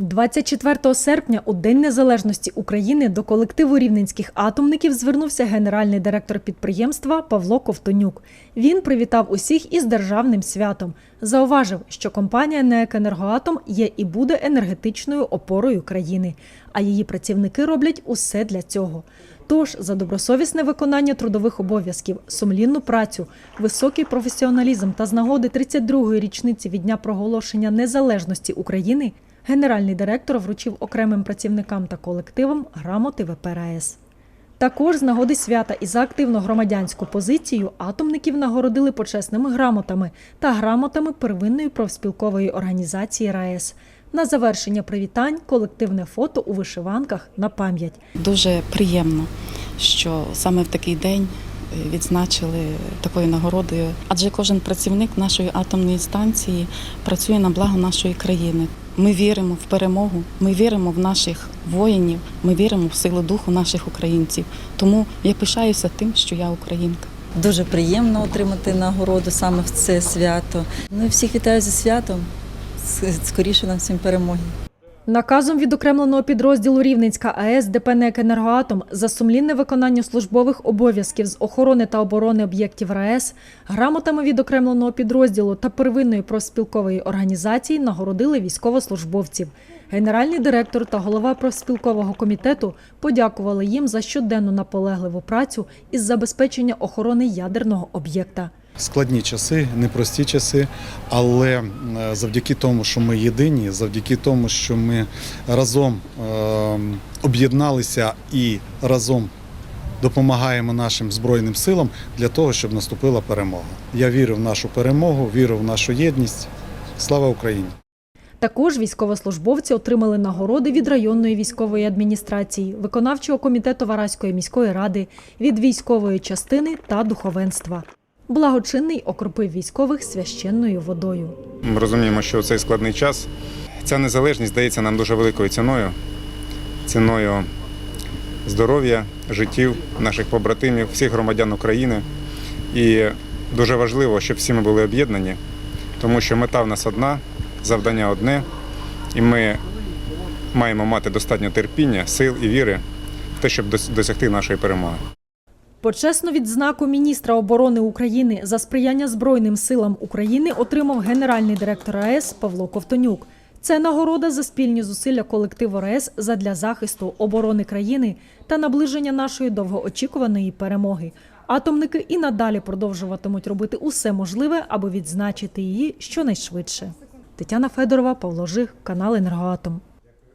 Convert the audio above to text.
24 серпня, у День Незалежності України, до колективу рівненських атомників звернувся генеральний директор підприємства Павло Ковтонюк. Він привітав усіх із державним святом. Зауважив, що компанія НЕК «Енергоатом» є і буде енергетичною опорою країни, а її працівники роблять усе для цього. Тож за добросовісне виконання трудових обов'язків, сумлінну працю, високий професіоналізм та з нагоди 32-ї річниці від дня проголошення незалежності України генеральний директор вручив окремим працівникам та колективам грамоти ВПРАЕС. Також з нагоди свята і за активну громадянську позицію атомників нагородили почесними грамотами та грамотами первинної профспілкової організації РаЕС. На завершення привітань колективне фото у вишиванках на пам'ять. Дуже приємно, що саме в такий день е, відзначили такою нагородою, адже кожен працівник нашої атомної станції працює на благо нашої країни. Ми віримо в перемогу, ми віримо в наших воїнів, ми віримо в силу духу наших українців. Тому я пишаюся тим, що я українка. Дуже приємно отримати нагороду саме в це свято. Ну і всіх вітаю зі святом. Скоріше нам всім перемоги. Наказом відокремленого підрозділу Рівненська АЕС ДП «НЕК «Енергоатом» за сумлінне виконання службових обов'язків з охорони та оборони об'єктів РаЕС, грамотами відокремленого підрозділу та первинної профспілкової організації нагородили військовослужбовців. Генеральний директор та голова профспілкового комітету подякували їм за щоденну наполегливу працю із забезпечення охорони ядерного об'єкта. Складні часи, непрості часи, але е, завдяки тому, що ми єдині, завдяки тому, що ми разом е, об'єдналися і разом допомагаємо нашим збройним силам для того, щоб наступила перемога. Я вірю в нашу перемогу, вірю в нашу єдність. Слава Україні! Також військовослужбовці отримали нагороди від районної військової адміністрації, виконавчого комітету Вараської міської ради, від військової частини та духовенства. Благочинний окропив військових священною водою. Ми розуміємо, що цей складний час ця незалежність здається нам дуже великою ціною, ціною здоров'я, життів наших побратимів, всіх громадян України. І дуже важливо, щоб всі ми були об'єднані, тому що мета в нас одна, завдання одне, і ми маємо мати достатньо терпіння, сил і віри в те, щоб досягти нашої перемоги. Почесну відзнаку міністра оборони України за сприяння Збройним силам України отримав генеральний директор АЕС Павло Ковтонюк. Це нагорода за спільні зусилля колективу РаЕС задля захисту оборони країни та наближення нашої довгоочікуваної перемоги. Атомники і надалі продовжуватимуть робити усе можливе, аби відзначити її щонайшвидше. Тетяна Федорова, Павло Жих, канал Енергоатом.